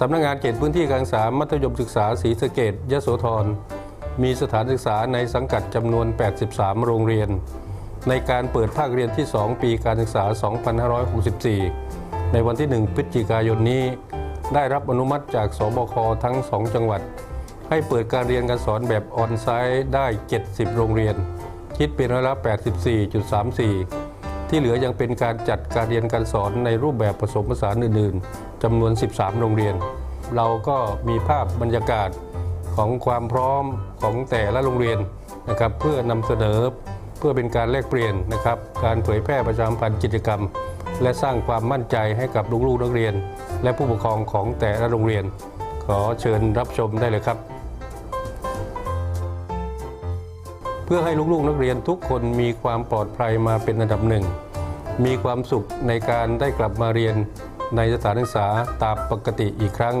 สำนักงานเขตพื้นที่การศึกษามัธยมศึกษาศรีสะเกดยโสธร มีสถานศึกษาในสังกัดจำนวน 83 โรงเรียน ในการเปิดภาคเรียนที่ 2 ปีการศึกษา 2564 ในวันที่ 1 พฤศจิกายนนี้ ได้รับอนุมัติจากสบคทั้ง 2 จังหวัด ให้เปิดการเรียนการสอนแบบออนไซต์ได้ 70 โรงเรียน คิดเป็นร้อยละ 84.34 ที่เหลือยังเป็นการจัดการเรียนการสอนในรูปแบบผสมผสานอื่นๆจำนวน 13 โรงเรียน เราก็มีภาพบรรยากาศของความพร้อมของแต่ละโรงเรียนนะครับเพื่อนำเสนอเพื่อเป็นการแลกเปลี่ยนนะครับการเผยแพร่ประชาสัมพันธ์กิจกรรม และสร้างความมั่นใจให้กับลูกๆนักเรียน และผู้ปกครองของแต่ละโรงเรียน ขอเชิญรับชมได้เลยครับ เพื่อให้ลูกๆนักเรียนทุกคนมีความปลอดภัยมาเป็นอันดับหนึ่ง มีความสุขในการได้กลับมาเรียนในสถานศึกษาตามปกติอีกครั้ง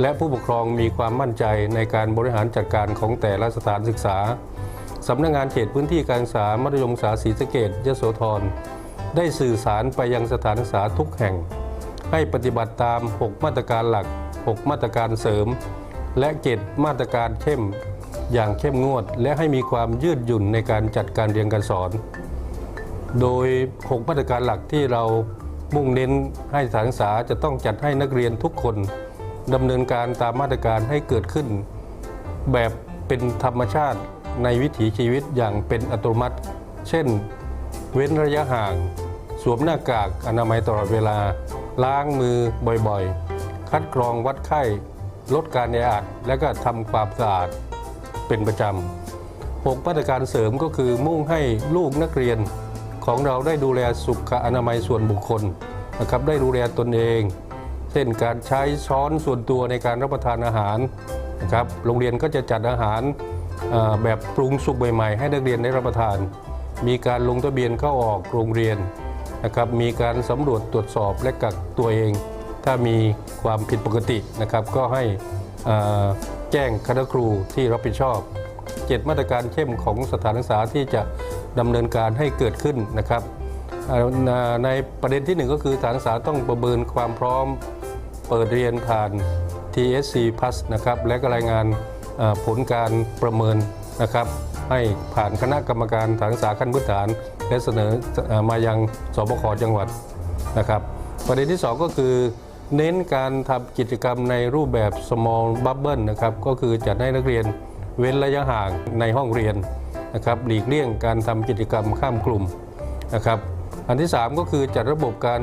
และผู้ปกครองมีความมั่นใจในการบริหารจัดการของแต่ละสถานศึกษาสำนักงานเขตพื้นที่การศึกษามัธยมศึกษาศรีสะเกดยโสธรได้สื่อสารไปยังสถานศึกษาทุกแห่ง ให้ปฏิบัติตาม 6 มาตรการหลัก 6 มาตรการเสริม และเกตมาตรการเข้ม อย่างเข้มงวด และให้มีความยืดหยุ่นในการจัดการเรียนการสอน โดย6มาตรการหลักที่เรามุ่งเน้นให้สถานศึกษาจะต้องจัดให้นักเรียนทุกคนดำเนินการตามมาตรการให้เกิดขึ้น แบบเป็นธรรมชาติในวิถีชีวิตอย่างเป็นอัตโนมัติ เช่น เว้นระยะห่าง สวมหน้ากากอนามัยตลอดเวลา ล้างมือบ่อยๆ คัดกรองวัดไข้ ลดการแออัดและก็ทำความสะอาด เป็นประจำ6มาตรการเสริมก็คือมุ่งให้ลูกนักเรียนของเราได้ดูแลสุขอนามัยส่วนบุคคลนะครับได้ดูแลตนเอง เช่นการใช้ช้อนส่วนตัวในการรับประทานอาหารนะครับโรงเรียนก็จะจัดอาหารแบบปรุงสุกใหม่ๆ ให้นักเรียนได้รับประทาน มีการลงทะเบียนเข้าออกโรงเรียนนะครับมีการสำรวจตรวจสอบและกักตัวเอง ถ้ามีความผิดปกตินะครับก็ให้อ่อ แจ้งคณะครูที่รับผิดชอบเจ็ดมาตรการเข้มของสถานศึกษาที่จะดำเนินการให้เกิดขึ้นนะครับ ในประเด็นที่หนึ่งก็คือสถานศึกษาต้องประเมินความพร้อมเปิดเรียนผ่าน TSC Plus นะครับและก็รายงานผลการประเมินนะครับให้ผ่านคณะกรรมการสถานศึกษาขั้นพื้นฐาน และเสนอเอ่อมายังสบคจังหวัดนะครับ ประเด็นที่ 2 ก็คือ เน้นการทำกิจกรรมในรูปแบบ small bubble นะครับก็คือจัดให้นักเรียนเว้นระยะห่างในห้องเรียนนะครับหลีกเลี่ยงการทำกิจกรรมข้ามกลุ่มนะครับอันที่ 3 ก็คือจัดระบบการ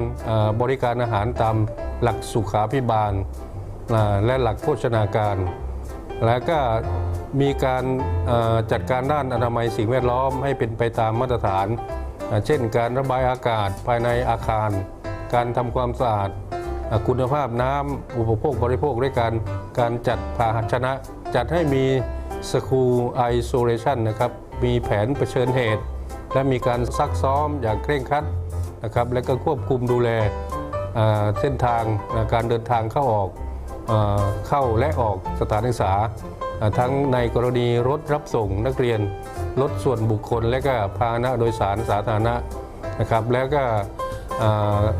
บริการอาหารตามหลักสุขาพิบาล และหลักโภชนาการ แล้วก็มีการจัดการด้านอนามัยสิ่งแวดล้อมให้เป็นไปตามมาตรฐาน เช่นการระบายอากาศภายในอาคาร การทำความสะอาด คุณภาพน้ำอุปโภคบริโภคด้วยการการจัดภาชนะ จัดให้มีสคูไอโซเลชันนะครับมีแผนเผชิญเหตุ และมีการซักซ้อมอย่างเคร่งครัดนะครับและก็ควบคุมดูแลเส้นทางการเดินทางเข้าออกเข้าและออกสถานศึกษา ทั้งในกรณีรถรับส่งนักเรียน รถส่วนบุคคล และก็พาหนะโดยสารสาธารณะนะครับแล้วก็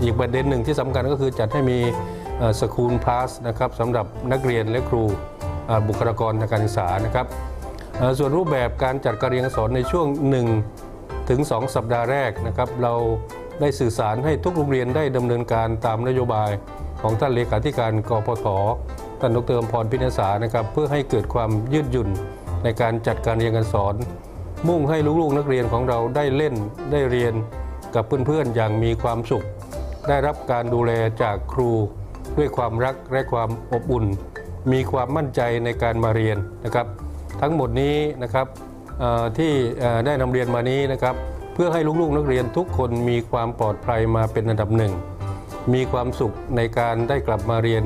อีกประเด็นหนึ่งที่สำคัญก็คือจัดให้มีสคูลพาสนะครับสำหรับนักเรียนและครูบุคลากรทางการศึกษานะครับส่วนรูปแบบการจัดการเรียนการสอนในช่วง 1 ถึง 2 สัปดาห์แรกนะครับเราได้สื่อสารให้ทุกโรงเรียนได้ดำเนินการตามนโยบายของท่านเลขาธิการกพทท่านดรอมพรพินสานะครับเพื่อให้เกิดความยืดหยุ่นในการจัดการเรียนการสอน มุ่งให้ลูกๆนักเรียนของเราได้เล่นได้เรียน กับเพื่อนๆอย่างมีความสุข ได้รับการดูแลจากครู ด้วยความรักและความอบอุ่น มีความมั่นใจในการมาเรียนนะครับ ทั้งหมดนี้นะครับที่ได้นำเรียนมานี้นะครับ เพื่อให้ลูกๆนักเรียนทุกคนมีความปลอดภัยมาเป็นอันดับหนึ่ง มีความสุขในการได้กลับมาเรียน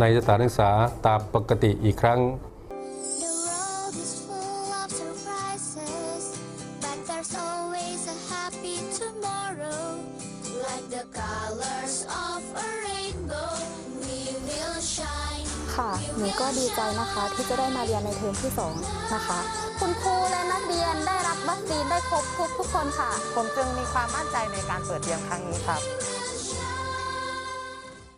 ในสถานศึกษาตามปกติอีกครั้ง the colors of a rainbow, we will shine. ค่ะ หนูก็ดีใจนะคะที่จะได้มาเรียนในเทอมที่ 2 นะคะ คุณครูและนักเรียนได้รับวัคซีนได้ครบทุกทุกคนค่ะ ผมจึงมีความมั่นใจในการเปิดเรียนครั้งนี้ครับ